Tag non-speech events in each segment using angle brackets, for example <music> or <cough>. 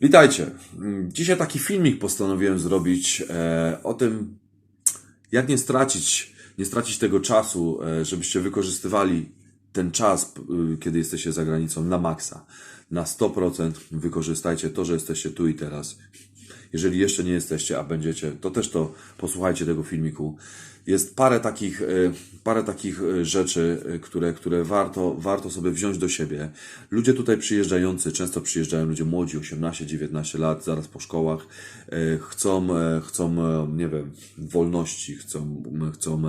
Witajcie. Dzisiaj taki filmik postanowiłem zrobić e, o tym, jak nie stracić, nie stracić tego czasu, e, żebyście wykorzystywali ten czas, y, kiedy jesteście za granicą, na maksa. Na 100% wykorzystajcie to, że jesteście tu i teraz. Jeżeli jeszcze nie jesteście, a będziecie, to też to posłuchajcie tego filmiku. Jest parę takich, e, parę takich e, rzeczy, e, które, które warto, warto sobie wziąć do siebie. Ludzie tutaj przyjeżdżający, często przyjeżdżają ludzie młodzi, 18-19 lat, zaraz po szkołach, chcą, chcą, nie wiem, wolności, chcą, chcą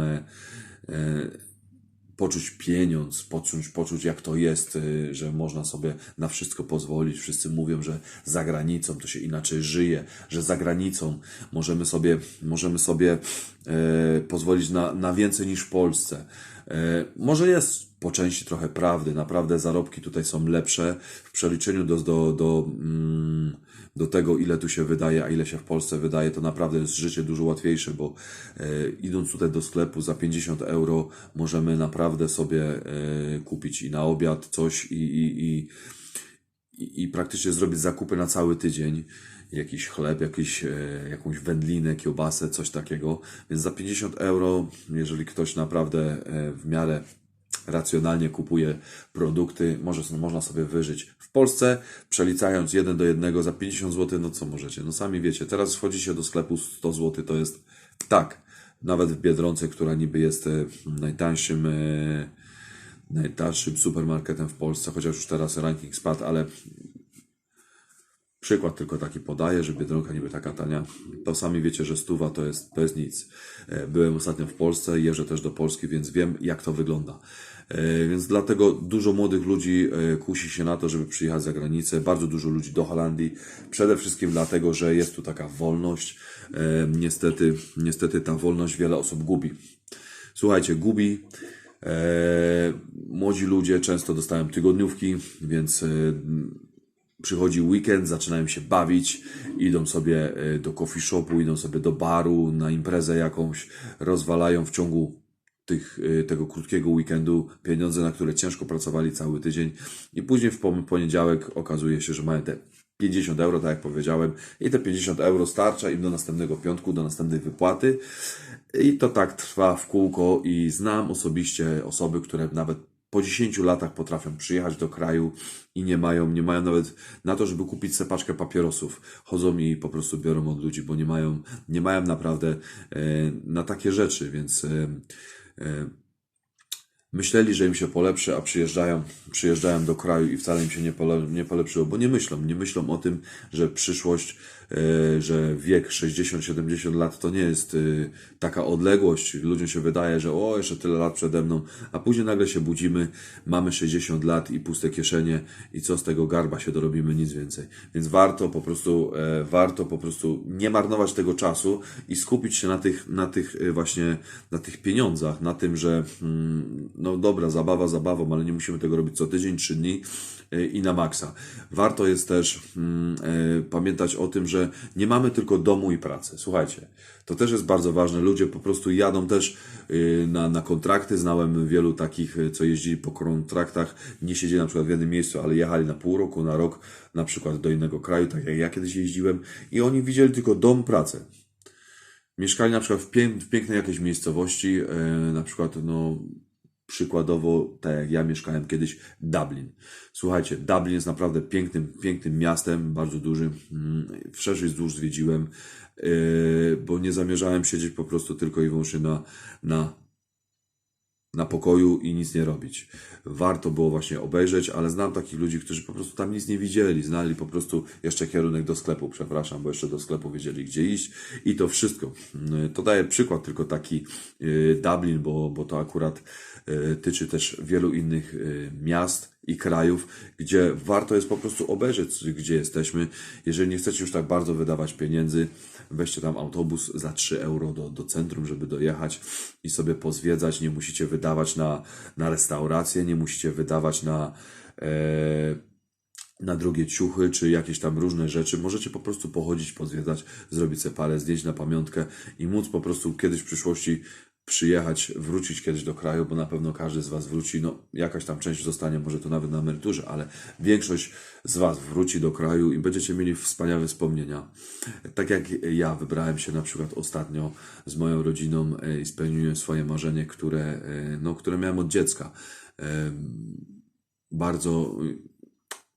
poczuć pieniądz, poczuć, poczuć jak to jest, y, że można sobie na wszystko pozwolić. Wszyscy mówią, że za granicą to się inaczej żyje, że za granicą możemy sobie, możemy sobie e, pozwolić na, na więcej niż w Polsce. E, może jest po części trochę prawdy, naprawdę zarobki tutaj są lepsze w przeliczeniu do, do, do, mm, do tego, ile tu się wydaje, a ile się w Polsce wydaje, to naprawdę jest życie dużo łatwiejsze, bo e, idąc tutaj do sklepu za 50 euro możemy naprawdę sobie e, kupić i na obiad coś i, i, i, i, i praktycznie zrobić zakupy na cały tydzień. Jakiś chleb, jakiś, e, jakąś wędlinę, kiełbasę, coś takiego. Więc za 50 euro, jeżeli ktoś naprawdę e, w miarę racjonalnie kupuje produkty, może, można sobie wyżyć. W Polsce, przeliczając jeden do jednego za 50 zł, no co możecie? No sami wiecie, teraz wchodzicie do sklepu 100 zł, to jest tak, nawet w Biedronce, która niby jest e, najtańszym, e, najtańszym supermarketem w Polsce, chociaż już teraz ranking spadł, ale Przykład tylko taki podaję, że Biedronka niby taka tania. To sami wiecie, że stuwa to jest, to jest nic. E, Byłem ostatnio w Polsce, jeżdżę też do Polski, więc wiem jak to wygląda. E, Więc dlatego dużo młodych ludzi e, kusi się na to, żeby przyjechać za granicę. Bardzo dużo ludzi do Holandii. Przede wszystkim dlatego, że jest tu taka wolność. E, Niestety, niestety ta wolność wiele osób gubi. Słuchajcie, gubi. Młodzi ludzie często dostają tygodniówki, więc przychodzi weekend, zaczynają się bawić, idą sobie do coffee shopu, idą sobie do baru, na imprezę jakąś, rozwalają w ciągu tych, e, tego krótkiego weekendu pieniądze, na które ciężko pracowali cały tydzień i później w poniedziałek okazuje się, że mają te 50 euro, tak jak powiedziałem, i te 50 euro starcza im do następnego piątku, do następnej wypłaty. I to tak trwa w kółko i znam osobiście osoby, które nawet po 10 latach potrafią przyjechać do kraju i nie mają, nie mają nawet na to, żeby kupić sobie paczkę papierosów. Chodzą i po prostu biorą od ludzi, bo nie mają, nie mają naprawdę e, na takie rzeczy, więc e, e, myśleli, że im się polepszy, a przyjeżdżają, przyjeżdżają do kraju i wcale im się nie, pole, nie polepszyło, bo nie myślą, nie myślą o tym, że przyszłość, e, że wiek 60-70 lat to nie jest e, taka odległość. Ludziom się wydaje, że o, jeszcze tyle lat przede mną, a później nagle się budzimy, mamy 60 lat i puste kieszenie i co z tego garba się dorobimy, nic więcej. Więc warto po prostu, e, warto po prostu nie marnować tego czasu i skupić się na tych, na tych właśnie, na tych pieniądzach, na tym, że mm, no dobra, zabawa zabawą, ale nie musimy tego robić co tydzień, trzy dni e, i na maksa. Warto jest też mm, e, pamiętać o tym, że nie mamy tylko domu i pracy. Słuchajcie, to też jest bardzo ważne. Ludzie po prostu jadą też y, na, na kontrakty. Znałem wielu takich, co jeździli po kontraktach, nie siedzieli na przykład w jednym miejscu, ale jechali na pół roku, na rok, na przykład do innego kraju, tak jak ja kiedyś jeździłem i oni widzieli tylko dom, pracę. Mieszkali na przykład w, pię- w pięknej jakiejś miejscowości, e, na przykład, no, przykładowo, tak jak ja mieszkałem kiedyś, Dublin. Słuchajcie, Dublin jest naprawdę pięknym, pięknym miastem, bardzo dużym. Mm, Wszerz i wzdłuż zwiedziłem, e, bo nie zamierzałem siedzieć po prostu tylko i wyłącznie na, na na pokoju i nic nie robić. Warto było właśnie obejrzeć, ale znam takich ludzi, którzy po prostu tam nic nie widzieli, znali po prostu jeszcze kierunek do sklepu, przepraszam, bo jeszcze do sklepu wiedzieli gdzie iść i to wszystko. Mm, To daję przykład tylko taki y, Dublin, bo, bo to akurat y, tyczy też wielu innych y, miast i krajów, gdzie warto jest po prostu obejrzeć, gdzie jesteśmy. Jeżeli nie chcecie już tak bardzo wydawać pieniędzy, weźcie tam autobus za 3 euro do, do centrum, żeby dojechać i sobie pozwiedzać. Nie musicie wydawać na, na restaurację, nie musicie wydawać na, e, na drugie ciuchy, czy jakieś tam różne rzeczy. Możecie po prostu pochodzić, pozwiedzać, zrobić sobie parę zdjęć na pamiątkę i móc po prostu kiedyś w przyszłości przyjechać, wrócić kiedyś do kraju, bo na pewno każdy z Was wróci, no jakaś tam część zostanie, może to nawet na emeryturze, ale większość z Was wróci do kraju i będziecie mieli wspaniałe wspomnienia. Tak jak ja wybrałem się na przykład ostatnio z moją rodziną e, i spełniłem swoje marzenie, które, e, no, które miałem od dziecka. E, Bardzo,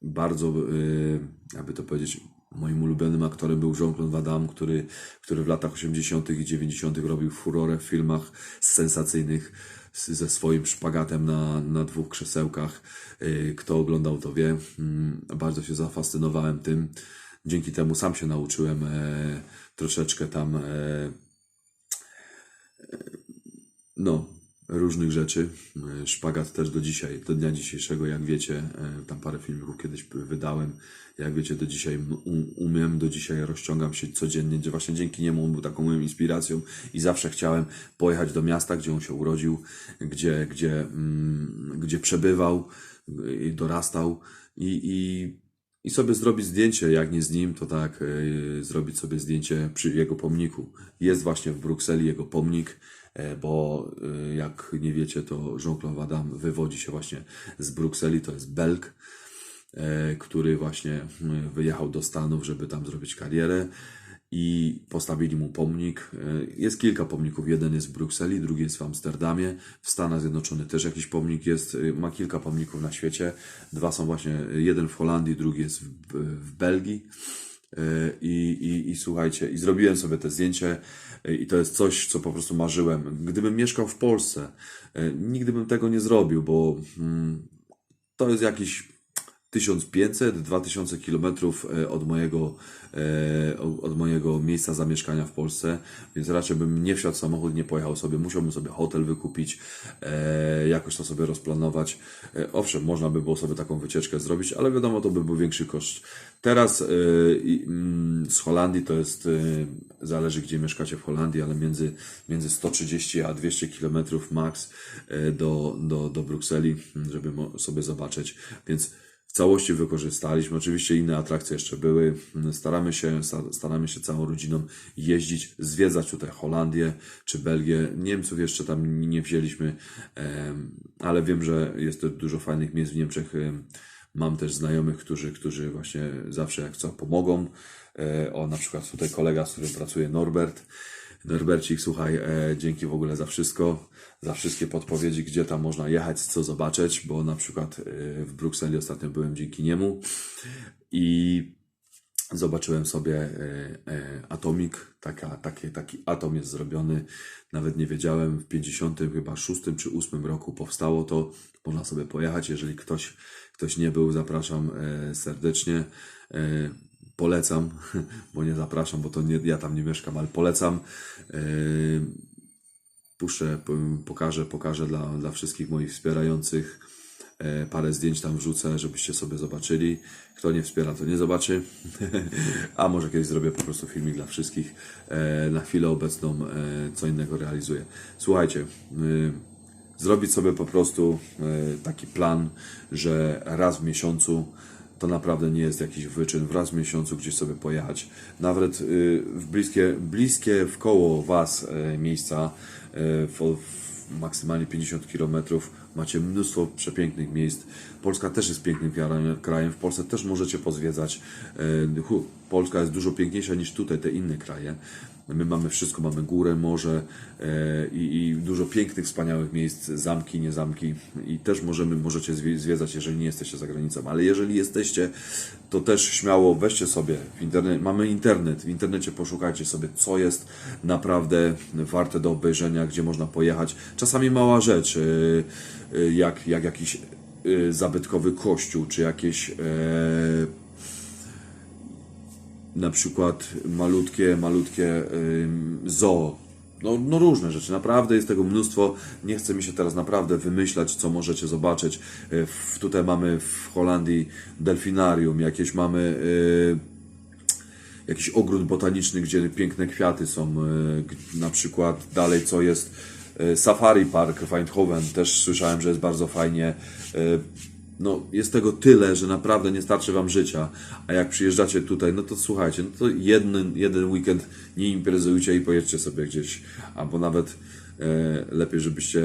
bardzo, jakby to powiedzieć, moim ulubionym aktorem był Jean-Claude Van Damme, który, który w latach 80. i 90. robił furorę w filmach sensacyjnych ze swoim szpagatem na, na dwóch krzesełkach. E, Kto oglądał, to wie. Mm, Bardzo się zafascynowałem tym. Dzięki temu sam się nauczyłem e, troszeczkę tam e, no, różnych rzeczy. E, Szpagat też do dzisiaj, do dnia dzisiejszego, jak wiecie, e, tam parę filmików kiedyś wydałem. Jak wiecie, do dzisiaj umiem, do dzisiaj rozciągam się codziennie, gdzie właśnie dzięki niemu on był taką moją inspiracją i zawsze chciałem pojechać do miasta, gdzie on się urodził, gdzie, gdzie, mm, gdzie przebywał i dorastał i, i, i sobie zrobić zdjęcie, jak nie z nim, to tak, e, zrobić sobie zdjęcie przy jego pomniku. Jest właśnie w Brukseli jego pomnik, e, bo e, jak nie wiecie, to Jean-Claude Van Damme wywodzi się właśnie z Brukseli, to jest Belg, który właśnie mm, wyjechał do Stanów, żeby tam zrobić karierę i postawili mu pomnik. E, Jest kilka pomników. Jeden jest w Brukseli, drugi jest w Amsterdamie. W Stanach Zjednoczonych też jakiś pomnik jest. E, Ma kilka pomników na świecie. Dwa są właśnie, jeden w Holandii, drugi jest w, w Belgii. E, I, i, I słuchajcie, i zrobiłem sobie te zdjęcie, e, i to jest coś, co po prostu marzyłem. Gdybym mieszkał w Polsce, e, nigdy bym tego nie zrobił, bo mm, to jest jakiś 1500-2000 kilometrów e, od mojego, e, od mojego miejsca zamieszkania w Polsce, więc raczej bym nie wsiadł w samochód, nie pojechał sobie, musiałbym sobie hotel wykupić, e, jakoś to sobie rozplanować. Owszem, można by było sobie taką wycieczkę zrobić, ale wiadomo, to by był większy koszt. Teraz mm, z Holandii to jest, zależy gdzie mieszkacie w Holandii, ale między, między 130 a 200 kilometrów max do, do, do Brukseli, żeby sobie zobaczyć, więc całości wykorzystaliśmy. Oczywiście inne atrakcje jeszcze były. Staramy się, sta- staramy się całą rodziną jeździć, zwiedzać tutaj Holandię czy Belgię. Niemców jeszcze tam nie wzięliśmy, ale wiem, że jest dużo fajnych miejsc w Niemczech. Em, Mam też znajomych, którzy, którzy właśnie zawsze jak co pomogą. E, O, na przykład tutaj kolega, z którym pracuje, Norbert. Norbercik, słuchaj, e, dzięki w ogóle za wszystko, za wszystkie podpowiedzi, gdzie tam można jechać, co zobaczyć, bo na przykład e, w Brukseli ostatnio byłem dzięki niemu i zobaczyłem sobie e, e, atomik, taka, takie, taki atom jest zrobiony, nawet nie wiedziałem, w 50 chyba 6 czy 8 roku powstało to, można sobie pojechać, jeżeli ktoś, ktoś nie był, zapraszam serdecznie. Polecam, <laughs> bo nie zapraszam, bo to nie, ja tam nie mieszkam, ale polecam. E, Puszczę, pokażę, pokażę dla, dla wszystkich moich wspierających. E, Parę zdjęć tam wrzucę, żebyście sobie zobaczyli. Kto nie wspiera, to nie zobaczy. <laughs> A może kiedyś zrobię po prostu filmik dla wszystkich. E, Na chwilę obecną co innego realizuję. Słuchajcie, zrobić sobie po prostu taki plan, że raz w miesiącu to naprawdę nie jest jakiś wyczyn, raz w miesiącu gdzieś sobie pojechać. Nawet y, w bliskie, bliskie w koło Was e, miejsca, e, w, maksymalnie 50 km macie mnóstwo przepięknych miejsc. Polska też jest pięknym krajem- w Polsce też możecie pozwiedzać. E, Polska jest dużo piękniejsza niż tutaj te inne kraje. My mamy wszystko, mamy górę, morze e, i, i dużo pięknych, wspaniałych miejsc, zamki, nie zamki. I też możemy, możecie zwie- zwiedzać, jeżeli nie jesteście za granicą, ale jeżeli jesteście, to też śmiało weźcie sobie w internet, mamy internet, w internecie poszukajcie sobie, co jest naprawdę warte do obejrzenia, gdzie można pojechać. Czasami mała rzecz, e, e, jak, jak jakiś zabytkowy kościół, czy jakieś na przykład malutkie, malutkie zoo. No, no różne rzeczy, naprawdę jest tego mnóstwo. Nie chce mi się teraz naprawdę wymyślać, co możecie zobaczyć. Y, tutaj mamy w Holandii delfinarium, jakieś mamy y, jakiś ogród botaniczny, gdzie piękne kwiaty są. y, Na przykład dalej, co jest Safari Park Eindhoven, też słyszałem, że jest bardzo fajnie. No, jest tego tyle, że naprawdę nie starczy Wam życia. A jak przyjeżdżacie tutaj, no to słuchajcie, no to jeden, jeden weekend nie imprezujcie i pojedźcie sobie gdzieś. Albo nawet E, lepiej, żebyście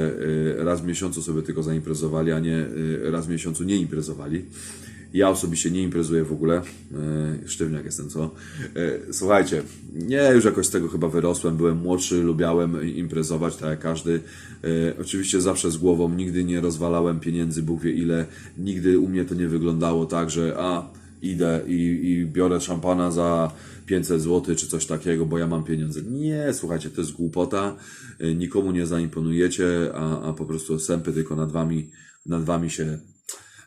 e, raz w miesiącu sobie tylko zaimprezowali, a nie e, raz w miesiącu nie imprezowali. Ja osobiście nie imprezuję w ogóle. E, sztywniak jestem, co? E, słuchajcie, nie, już jakoś z tego chyba wyrosłem. Byłem młodszy, lubiałem imprezować, tak jak każdy. E, oczywiście zawsze z głową, nigdy nie rozwalałem pieniędzy, Bóg wie ile. Nigdy u mnie to nie wyglądało tak, że a, idę i, i biorę szampana za 500 zł czy coś takiego, bo ja mam pieniądze. Nie, słuchajcie, to jest głupota. Nikomu nie zaimponujecie, a, a po prostu sępy tylko nad wami, nad wami się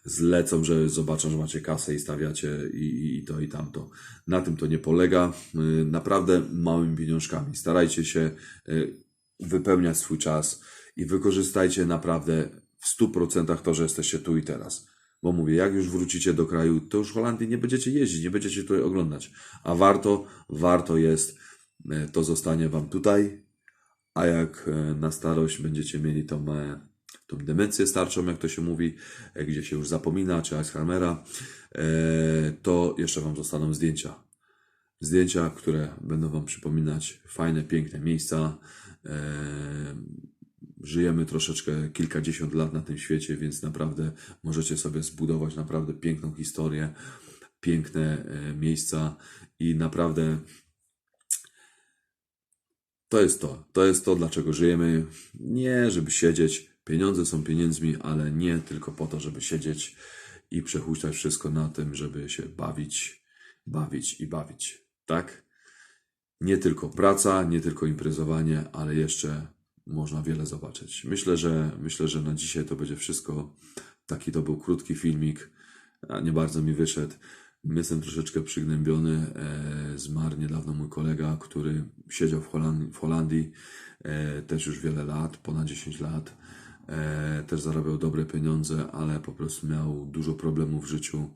zlecą, że zobaczą, że macie kasę i stawiacie i, i to i tamto. Na tym to nie polega. Y, Naprawdę małymi pieniążkami. Starajcie się y, wypełniać swój czas i wykorzystajcie naprawdę w 100% to, że jesteście tu i teraz. Bo mówię, jak już wrócicie do kraju, to już Holandii nie będziecie jeździć, nie będziecie tutaj oglądać. A warto, warto jest, y, to zostanie Wam tutaj, a jak na starość będziecie mieli tą, e, tą demencję starczą, jak to się mówi, e, gdzie się już zapomina, czy Alzheimera, e, to jeszcze Wam zostaną zdjęcia. Zdjęcia, które będą Wam przypominać fajne, piękne miejsca. E, Żyjemy troszeczkę kilkadziesiąt lat na tym świecie, więc naprawdę możecie sobie zbudować naprawdę piękną historię, piękne miejsca i naprawdę to jest to. To jest to, dlaczego żyjemy. Nie, żeby siedzieć. Pieniądze są pieniędzmi, ale nie tylko po to, żeby siedzieć i przehuśtać wszystko na tym, żeby się bawić, bawić i bawić. Tak? Nie tylko praca, nie tylko imprezowanie, ale jeszcze można wiele zobaczyć. Myślę, że myślę, że na dzisiaj to będzie wszystko. Taki to był krótki filmik. Nie bardzo mi wyszedł. Jestem troszeczkę przygnębiony. E, zmarł niedawno mój kolega, który siedział w, w Holandii e, też już wiele lat, ponad 10 lat. E, też zarabiał dobre pieniądze, ale po prostu miał dużo problemów w życiu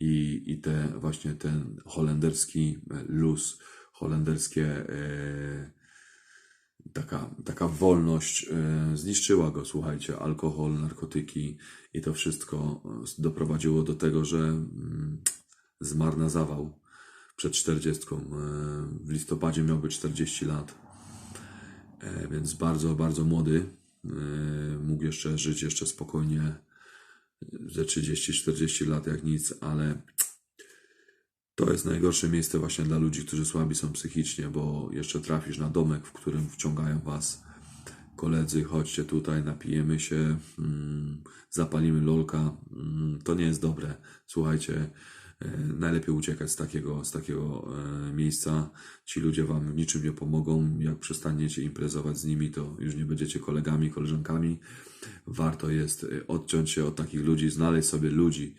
i, i te właśnie ten holenderski e, luz, holenderskie e, taka, taka wolność zniszczyła go, słuchajcie, alkohol, narkotyki i to wszystko doprowadziło do tego, że mm, zmarł na zawał przed 40. E, W listopadzie miałby 40 lat, więc bardzo, bardzo młody. E, Mógł jeszcze żyć jeszcze spokojnie ze 30-40 lat jak nic, ale to jest najgorsze miejsce właśnie dla ludzi, którzy słabi są psychicznie, bo jeszcze trafisz na domek, w którym wciągają was koledzy, chodźcie tutaj, napijemy się, mm, zapalimy lolka. Mm, to nie jest dobre. Słuchajcie, najlepiej uciekać z takiego, z takiego e, miejsca. Ci ludzie wam w niczym nie pomogą. Jak przestaniecie imprezować z nimi, to już nie będziecie kolegami, koleżankami. Warto jest e, odciąć się od takich ludzi, znaleźć sobie ludzi,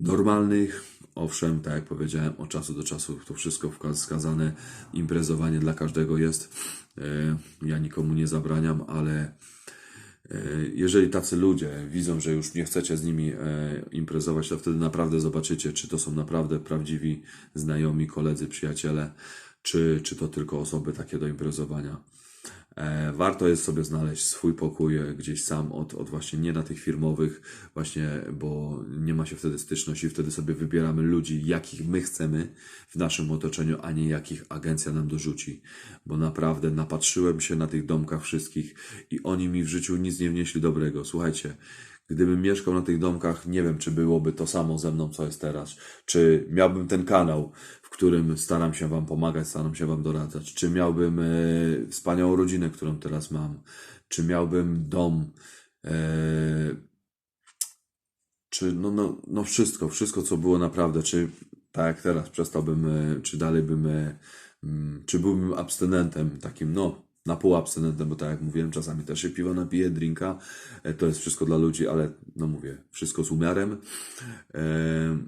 normalnych. Owszem, tak jak powiedziałem, od czasu do czasu to wszystko wskazane. Imprezowanie dla każdego jest. E, Ja nikomu nie zabraniam, ale e, jeżeli tacy ludzie widzą, że już nie chcecie z nimi e, imprezować, to wtedy naprawdę zobaczycie, czy to są naprawdę prawdziwi znajomi, koledzy, przyjaciele, czy, czy to tylko osoby takie do imprezowania. E, Warto jest sobie znaleźć swój pokój e, gdzieś sam od, od właśnie nie na tych firmowych, właśnie, bo nie ma się wtedy styczności, wtedy sobie wybieramy ludzi, jakich my chcemy w naszym otoczeniu, a nie jakich agencja nam dorzuci. Bo naprawdę napatrzyłem się na tych domkach wszystkich i oni mi w życiu nic nie wnieśli dobrego. Słuchajcie, Gdybym mieszkał na tych domkach, nie wiem, czy byłoby to samo ze mną, co jest teraz. Czy miałbym ten kanał, w którym staram się Wam pomagać, staram się Wam doradzać. Czy miałbym e, wspaniałą rodzinę, którą teraz mam. Czy miałbym dom. E, czy no, no, no wszystko, wszystko, co było naprawdę. Czy tak jak teraz przestałbym, e, czy dalej bym, e, mm, czy byłbym abstynentem takim, no, na pół abstynentem, bo tak jak mówiłem, czasami też się piwo napiję, drinka, e, to jest wszystko dla ludzi, ale no mówię, wszystko z umiarem. E,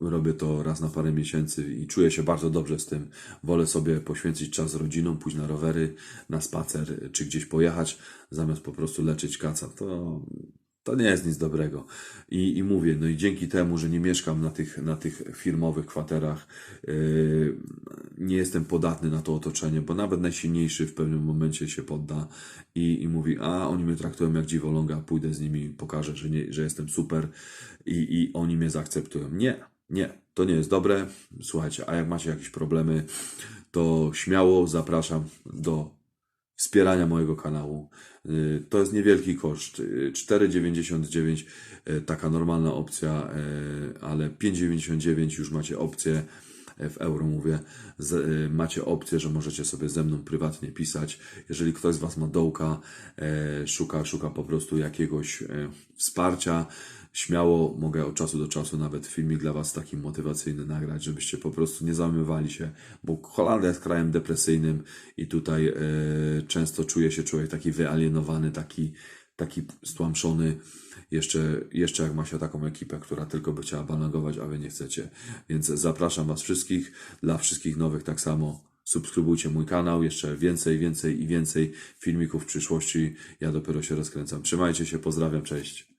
Robię to raz na parę miesięcy i czuję się bardzo dobrze z tym. Wolę sobie poświęcić czas z rodziną, pójść na rowery, na spacer, czy gdzieś pojechać, zamiast po prostu leczyć kaca. To, to nie jest nic dobrego. I, I mówię, no i dzięki temu, że nie mieszkam na tych, na tych firmowych kwaterach, yy, nie jestem podatny na to otoczenie, bo nawet najsilniejszy w pewnym momencie się podda i, i mówi, a oni mnie traktują jak dziwoląga, pójdę z nimi, pokażę, że, nie, że jestem super i, i oni mnie zaakceptują. Nie, nie, to nie jest dobre. Słuchajcie, a jak macie jakieś problemy, to śmiało zapraszam do wspierania mojego kanału. Y, To jest niewielki koszt. y, 4,99 y, taka normalna opcja, y, ale 5,99 już macie opcję w euro mówię, y, macie opcję, że możecie sobie ze mną prywatnie pisać. Jeżeli ktoś z Was ma dołka, szuka, szuka po prostu jakiegoś wsparcia, śmiało mogę od czasu do czasu nawet filmik dla Was taki motywacyjny nagrać, żebyście po prostu nie zamywali się, bo Holandia jest krajem depresyjnym i tutaj e, często czuje się człowiek taki wyalienowany, taki, taki stłamszony, jeszcze, jeszcze jak ma się taką ekipę, która tylko by chciała banagować, a Wy nie chcecie. Więc zapraszam Was wszystkich, dla wszystkich nowych tak samo. Subskrybujcie mój kanał, jeszcze więcej, więcej i więcej filmików w przyszłości. Ja dopiero się rozkręcam. Trzymajcie się, pozdrawiam, cześć.